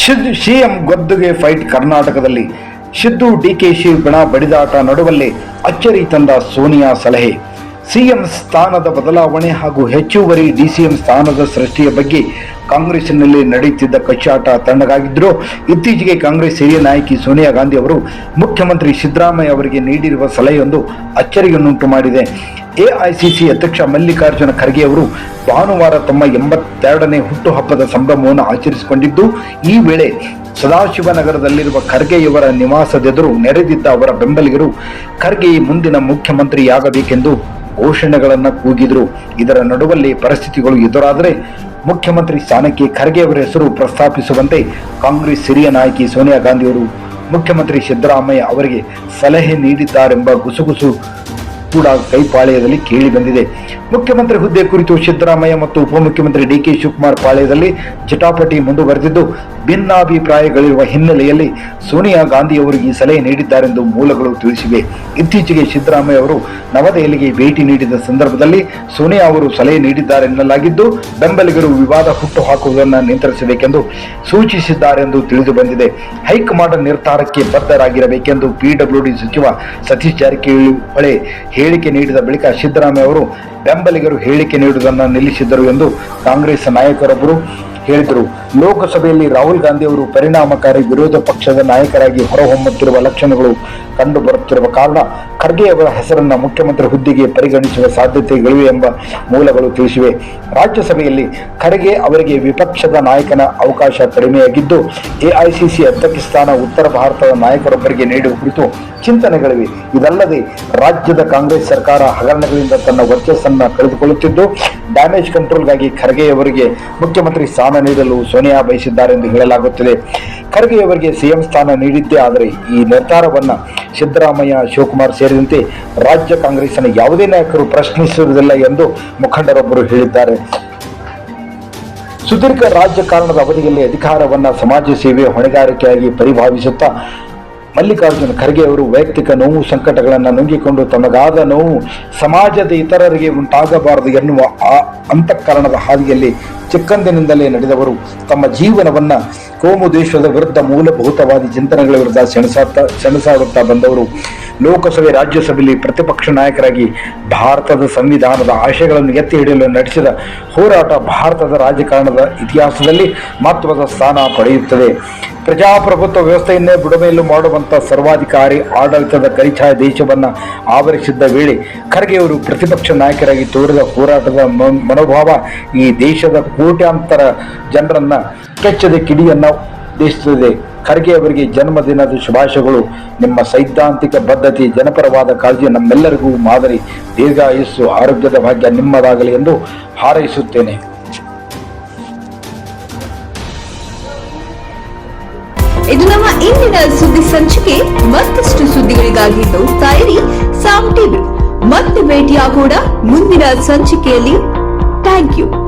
Siddu CM ಗದ್ದುಗೆ fight ಕರ್ನಾಟಕದಲ್ಲಿ. ಸಿದ್ದು ಡಿಕೆಶಿ ಬಣ ಬಡಿದಾಟ ನಡುವಲ್ಲೇ ಅಚ್ಚರಿ ತಂದ ಸೋನಿಯಾ ಸಲಹೆ. ಸಿಎಂ ಸ್ಥಾನದ ಬದಲಾವಣೆ ಹಾಗೂ ಹೆಚ್ಚುವರಿ ಡಿಸಿಎಂ ಸ್ಥಾನದ ಸೃಷ್ಟಿಯ ಬಗ್ಗೆ ಕಾಂಗ್ರೆಸ್ನಲ್ಲಿ ನಡೆಯುತ್ತಿದ್ದ ಕಚ್ಚಾಟ ತಣ್ಣಗಾಗಿದ್ದರೂ ಇತ್ತೀಚೆಗೆ ಕಾಂಗ್ರೆಸ್ ಹಿರಿಯ ನಾಯಕಿ ಸೋನಿಯಾ ಗಾಂಧಿ ಅವರು ಮುಖ್ಯಮಂತ್ರಿ ಸಿದ್ದರಾಮಯ್ಯ ಅವರಿಗೆ ನೀಡಿರುವ ಸಲಹೆಯೊಂದು ಅಚ್ಚರಿಯನ್ನುಂಟು ಮಾಡಿದೆ. ಎಐಸಿಸಿ ಅಧ್ಯಕ್ಷ ಮಲ್ಲಿಕಾರ್ಜುನ ಖರ್ಗೆ ಅವರು ಭಾನುವಾರ ತಮ್ಮ ಎಂಬತ್ತೆರಡನೇ ಹುಟ್ಟುಹಬ್ಬದ ಸಂಭ್ರಮವನ್ನು ಆಚರಿಸಿಕೊಂಡಿದ್ದು, ಈ ವೇಳೆ ಸದಾಶಿವನಗರದಲ್ಲಿರುವ ಖರ್ಗೆಯವರ ನಿವಾಸದೆದುರು ನೆರೆದಿದ್ದ ಅವರ ಬೆಂಬಲಿಗರು ಖರ್ಗೆ ಮುಂದಿನ ಮುಖ್ಯಮಂತ್ರಿಯಾಗಬೇಕೆಂದು ಘೋಷಣೆಗಳನ್ನು ಕೂಗಿದ್ರು. ಇದರ ನಡುವಲ್ಲಿ ಪರಿಸ್ಥಿತಿಗಳು ಎದುರಾದರೆ ಮುಖ್ಯಮಂತ್ರಿ ಸ್ಥಾನಕ್ಕೆ ಖರ್ಗೆ ಅವರ ಹೆಸರು ಪ್ರಸ್ತಾಪಿಸುವಂತೆ ಕಾಂಗ್ರೆಸ್ ಹಿರಿಯ ನಾಯಕಿ ಸೋನಿಯಾ ಗಾಂಧಿಯವರು ಮುಖ್ಯಮಂತ್ರಿ ಸಿದ್ದರಾಮಯ್ಯ ಅವರಿಗೆ ಸಲಹೆ ನೀಡಿದ್ದಾರೆಂಬ ಗುಸುಗುಸು ಕೂಡ ಕೈಪಾಳೆಯದಲ್ಲಿ ಕೇಳಿ ಬಂದಿದೆ. ಮುಖ್ಯಮಂತ್ರಿ ಹುದ್ದೆ ಕುರಿತು ಸಿದ್ದರಾಮಯ್ಯ ಮತ್ತು ಉಪಮುಖ್ಯಮಂತ್ರಿ ಡಿ ಕೆ ಶಿವಕುಮಾರ್ ಪಾಳ್ಯದಲ್ಲಿ ಜಟಾಪಟಿ ಮುಂದುವರೆದಿದ್ದು ಭಿನ್ನಾಭಿಪ್ರಾಯಗಳಿರುವ ಹಿನ್ನೆಲೆಯಲ್ಲಿ ಸೋನಿಯಾ ಗಾಂಧಿ ಅವರು ಈ ಸಲಹೆ ನೀಡಿದ್ದಾರೆಂದು ಮೂಲಗಳು ತಿಳಿಸಿವೆ. ಇತ್ತೀಚೆಗೆ ಸಿದ್ದರಾಮಯ್ಯ ಅವರು ನವದೆಹಲಿಗೆ ಭೇಟಿ ನೀಡಿದ ಸಂದರ್ಭದಲ್ಲಿ ಸೋನಿಯಾ ಅವರು ಸಲಹೆ ನೀಡಿದ್ದಾರೆನ್ನಲಾಗಿದ್ದು ಬೆಂಬಲಿಗರು ವಿವಾದ ಹುಟ್ಟು ಹಾಕುವುದನ್ನು ನಿಯಂತ್ರಿಸಬೇಕೆಂದು ಸೂಚಿಸಿದ್ದಾರೆಂದು ತಿಳಿದು ಬಂದಿದೆ. ಹೈಕಮಾಂಡ್ ನಿರ್ಧಾರಕ್ಕೆ ಬದ್ಧರಾಗಿರಬೇಕೆಂದು ಪಿಡಬ್ಲ್ಯೂಡಿ ಸಚಿವ ಸತೀಶ್ ಜಾರಕಿಹೊಳಿ ಹೇಳಿಕೆ ನೀಡಿದ ಬಳಿಕ ಸಿದ್ದರಾಮಯ್ಯ ಅವರು, ಬೆಂಬಲಿಗರು ಹೇಳಿಕೆ ನೀಡುವುದನ್ನು ನಿಲ್ಲಿಸಿದ್ದರು ಎಂದು ಕಾಂಗ್ರೆಸ್ ನಾಯಕರೊಬ್ಬರು ಹೇಳಿದರು. ಲೋಕಸಭೆಯಲ್ಲಿ ರಾಹುಲ್ ಗಾಂಧಿ ಅವರು ಪರಿಣಾಮಕಾರಿ ವಿರೋಧ ಪಕ್ಷದ ನಾಯಕರಾಗಿ ಹೊರಹೊಮ್ಮುತ್ತಿರುವ ಲಕ್ಷಣಗಳು ಕಂಡು ಬರುತ್ತಿರುವ ಕಾರಣ ಖರ್ಗೆ ಅವರ ಹೆಸರನ್ನು ಮುಖ್ಯಮಂತ್ರಿ ಹುದ್ದೆಗೆ ಪರಿಗಣಿಸುವ ಸಾಧ್ಯತೆಗಳಿವೆ ಎಂಬ ಮೂಲಗಳು ತಿಳಿಸಿವೆ. ರಾಜ್ಯಸಭೆಯಲ್ಲಿ ಖರ್ಗೆ ಅವರಿಗೆ ವಿಪಕ್ಷದ ನಾಯಕನ ಅವಕಾಶ ಕಡಿಮೆಯಾಗಿದ್ದು ಎಐಸಿಸಿ ಅಧ್ಯಕ್ಷ ಸ್ಥಾನ ಉತ್ತರ ಭಾರತದ ನಾಯಕರೊಬ್ಬರಿಗೆ ನೀಡುವ ಕುರಿತು ಚಿಂತನೆಗಳಿವೆ. ಇದಲ್ಲದೆ, ರಾಜ್ಯದ ಕಾಂಗ್ರೆಸ್ ಸರ್ಕಾರ ಹಗರಣಗಳಿಂದ ತನ್ನ ವರ್ಚಸ್ಸನ್ನು ಕಳೆದುಕೊಳ್ಳುತ್ತಿದ್ದು, ಡ್ಯಾಮೇಜ್ ಕಂಟ್ರೋಲ್ಗಾಗಿ ಖರ್ಗೆ ಅವರಿಗೆ ಮುಖ್ಯಮಂತ್ರಿ ಸ್ಥಾನ ನೀಡಲು ಸೋನಿಯಾ ಬಯಸಿದ್ದಾರೆ ಎಂದು ಹೇಳಲಾಗುತ್ತಿದೆ. ಖರ್ಗೆ ಅವರಿಗೆ ಸಿಎಂ ಸ್ಥಾನ ನೀಡಿದ್ದೇ, ಆದರೆ ಈ ನಿರ್ಧಾರವನ್ನು ಸಿದ್ದರಾಮಯ್ಯ, ಶಿವಕುಮಾರ್ ಸೇರಿದಂತೆ ರಾಜ್ಯ ಕಾಂಗ್ರೆಸ್ಸಿನ ಯಾವುದೇ ನಾಯಕರು ಪ್ರಶ್ನಿಸುವುದಿಲ್ಲ ಎಂದು ಮುಖಂಡರೊಬ್ಬರು ಹೇಳಿದ್ದಾರೆ. ಸುದೀರ್ಘ ರಾಜಕಾರಣದ ಅವಧಿಯಲ್ಲಿ ಅಧಿಕಾರವನ್ನ ಸಮಾಜ ಸೇವೆ ಹೊಣೆಗಾರಿಕೆಯಾಗಿ ಪರಿಭಾವಿಸುತ್ತಾ ಮಲ್ಲಿಕಾರ್ಜುನ ಖರ್ಗೆ ಅವರು ವೈಯಕ್ತಿಕ ನೋವು ಸಂಕಟಗಳನ್ನು ನುಂಗಿಕೊಂಡು ತಮಗಾದ ನೋವು ಸಮಾಜದ ಇತರರಿಗೆ ಉಂಟಾಗಬಾರದು ಎನ್ನುವ ಆ ಅಂತಃಕರಣದ ಹಾದಿಯಲ್ಲಿ ಚಿಕ್ಕಂದಿನಿಂದಲೇ ನಡೆದವರು ತಮ್ಮ ಜೀವನವನ್ನ ಕೋಮು ದೇಶದ ವಿರುದ್ಧ ಮೂಲಭೂತವಾದಿ ಚಿಂತನೆಗಳ ವಿರುದ್ಧ ಸೆಣಸಾಡ್ತಾ ಸೆಣಸಾಡುತ್ತಾ ಬಂದವರು ಲೋಕಸಭೆ, ರಾಜ್ಯಸಭೆಯಲ್ಲಿ ಪ್ರತಿಪಕ್ಷ ನಾಯಕರಾಗಿ ಭಾರತದ ಸಂವಿಧಾನದ ಆಶಯಗಳನ್ನು ಎತ್ತಿ ಹಿಡಿಯಲು ನಡೆಸಿದ ಹೋರಾಟ ಭಾರತದ ರಾಜಕಾರಣದ ಇತಿಹಾಸದಲ್ಲಿ ಮಹತ್ವದ ಸ್ಥಾನ ಪಡೆಯುತ್ತದೆ. ಪ್ರಜಾಪ್ರಭುತ್ವ ವ್ಯವಸ್ಥೆಯನ್ನೇ ಬುಡಮೇಲು ಮಾಡುವಂಥ ಸರ್ವಾಧಿಕಾರಿ ಆಡಳಿತದ ಕರಿಛಾಯ ದೇಶವನ್ನು ಆವರಿಸಿದ್ದ ವೇಳೆ ಖರ್ಗೆಯವರು ಪ್ರತಿಪಕ್ಷ ನಾಯಕರಾಗಿ ತೋರಿದ ಹೋರಾಟದ ಮನೋಭಾವ ಈ ದೇಶದ ಕೋಟ್ಯಾಂತರ ಜನರನ್ನ ಕೆಚ್ಚದ ಕಿಡಿಯನ್ನು ದೇಶಿಸುತ್ತದೆ ಖರ್ಗೆ ಅವರಿಗೆ ಜನ್ಮದಿನದ ಶುಭಾಶಯಗಳು. ನಿಮ್ಮ ಸೈದ್ಧಾಂತಿಕ ಬದ್ಧತೆ ಜನಪರವಾದ ಕಾಳಜಿ ನಮ್ಮೆಲ್ಲರಿಗೂ ಮಾದರಿ. ದೀರ್ಘಾಯುಸ್ಸು, ಆರೋಗ್ಯದ ಭಾಗ್ಯ ನಿಮ್ಮದಾಗಲಿ ಎಂದು ಹಾರೈಸುತ್ತೇನೆ. ಇದು ನಮ್ಮ ಇಂದಿನ ಸುದ್ದಿ ಸಂಚಿಕೆ. ಮತ್ತಷ್ಟು ಸುದ್ದಿಗಳಿಗಾಗಿ ನೋಡ್ತಾ ಇರಿ ಸಾಮ್ ಟಿವಿ. ಮತ್ತೆ ಭೇಟಿಯಾಗೋಣ ಮುಂದಿನ ಸಂಚಿಕೆಯಲ್ಲಿ. Thank you.